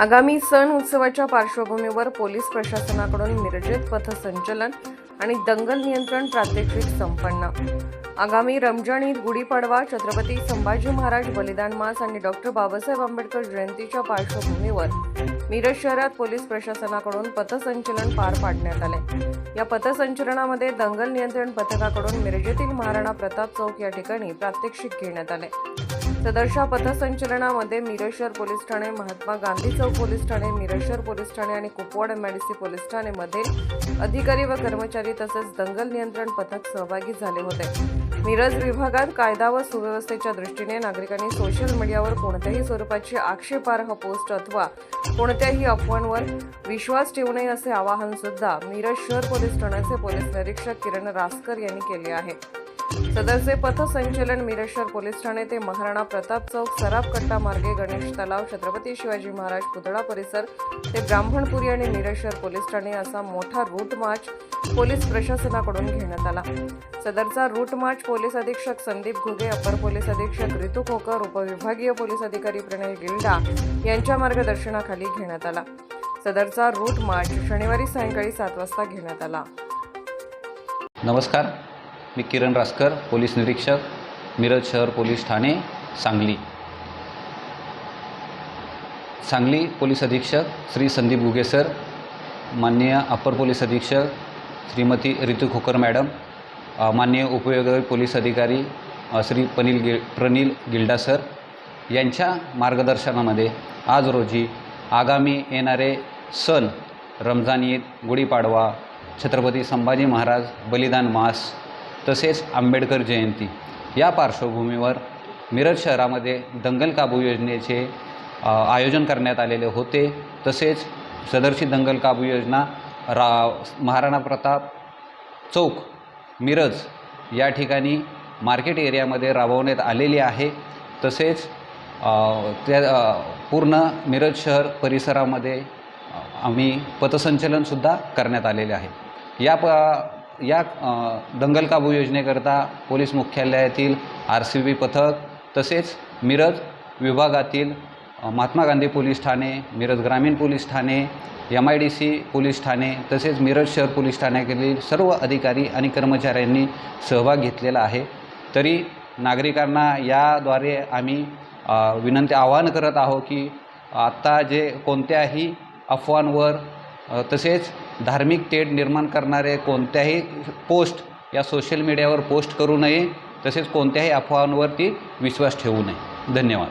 आगामी सण उत्सवाच्या पार्श्वभूमीवर पोलीस प्रशासनाकडून मिरजेत पथसंचलन आणि दंगल नियंत्रण प्रात्यक्षिक संपन्न. आगामी रमजान ईद गुढीपाडवा छत्रपती संभाजी महाराज बलिदान मास आणि डॉक्टर बाबासाहेब आंबेडकर जयंतीच्या पार्श्वभूमीवर मिरज शहरात पोलीस प्रशासनाकडून पथसंचलन पार पाडण्यात आले. या पथसंचलनामध्ये दंगल नियंत्रण पथकाकडून मिरजेतील महाराणा प्रताप चौक या ठिकाणी प्रात्यक्षिक घेण्यात आले. सदरशा पथसंचलनामध्ये मिरज शहर पोलीस ठाणे महात्मा गांधी चौक पोलीस ठाणे मिरज शहर पोलीस ठाणे आणि कुपवाड एमआयडीसी पोलीस ठाणेमध्ये अधिकारी व कर्मचारी तसेच दंगल नियंत्रण पथक सहभागी झाले होते. मिरज विभागात कायदा व सुव्यवस्थेच्या दृष्टीने नागरिकांनी सोशल मीडियावर कोणत्याही स्वरूपाची आक्षेपार्ह पोस्ट अथवा कोणत्याही अफवांवर विश्वास ठेवू नये असे आवाहन सुद्धा मिरज शहर पोलीस ठाण्याचे पोलीस निरीक्षक किरण रासकर यांनी केले आहे. सदरचे पथसंचलन मिरेश्वर पोलीस ठाणे ते महाराणा प्रताप चौक सराफ कट्टा मार्गे गणेश तलाव छत्रपती शिवाजी महाराज पुतळा परिसर ते ब्राह्मणपुरी आणि मिरेश्वर पोलीस ठाणे असा मोठा रूट मार्च पोलीस प्रशासनाकडून घेण्यात आला. सदरचा रूट मार्च पोलीस अधीक्षक संदीप घुगे अपर पोलीस अधीक्षक रितू खोकर उपविभागीय पोलीस अधिकारी प्रणय गिल्डा यांच्या मार्गदर्शनाखाली घेण्यात आला. सदरचा रूट मार्च शनिवारी सायंकाळी सात वाजता घेण्यात आला. नमस्कार. मी किरण रासकर पोलीस निरीक्षक मिरज शहर पोलीस ठाणे सांगली. सांगली पोलीस अधीक्षक श्री संदीप गुगे सर माननीय अप्पर पोलीस अधीक्षक श्रीमती रितू खोकर मॅडम माननीय उपयोग पोलीस अधिकारी श्री पनील गिल प्रनील गिल्डा सर यांच्या मार्गदर्शनामध्ये आज रोजी आगामी येणारे सण रमजान ईद गुढीपाडवा छत्रपती संभाजी महाराज बलिदान मास तसेच आंबेडकर जयंती. या पार्श्वभूमीवर मिरज शहरामध्ये दंगल काबू योजनेचे आयोजन करण्यात आलेले होते. तसेच सदरची दंगल काबू योजना रा महाराणा प्रताप चौक मिरज या ठिकाणी मार्केट एरियामध्ये राबवण्यात आलेली आहे. तसेच त्या पूर्ण मिरज शहर परिसरामध्ये आम्ही पथसंचलनसुद्धा करण्यात आलेले आहे. या प या दंगल काबू योजनेकरता पोलीस मुख्यालयातील आर सी बी पथक तसेच मिरज विभागातील महात्मा गांधी पोलीस ठाणे मिरज ग्रामीण police Thane M I D C police Thane तसेच मिरज शहर पोलीस ठाण्यातील सर्व अधिकारी आणि कर्मचाऱ्यांनी सहभाग घेतलेला आहे. तरी नागरिकांना याद्वारे आम्ही विनंती आवाहन करत आहोत की आत्ता जे कोणत्याही अफवांवर तसेच धार्मिक तेढ निर्माण करणारे कोणत्याही पोस्ट या सोशल मीडियावर पोस्ट करू नये तसेच कोणत्याही अफवांवरती विश्वास ठेवू नये. धन्यवाद.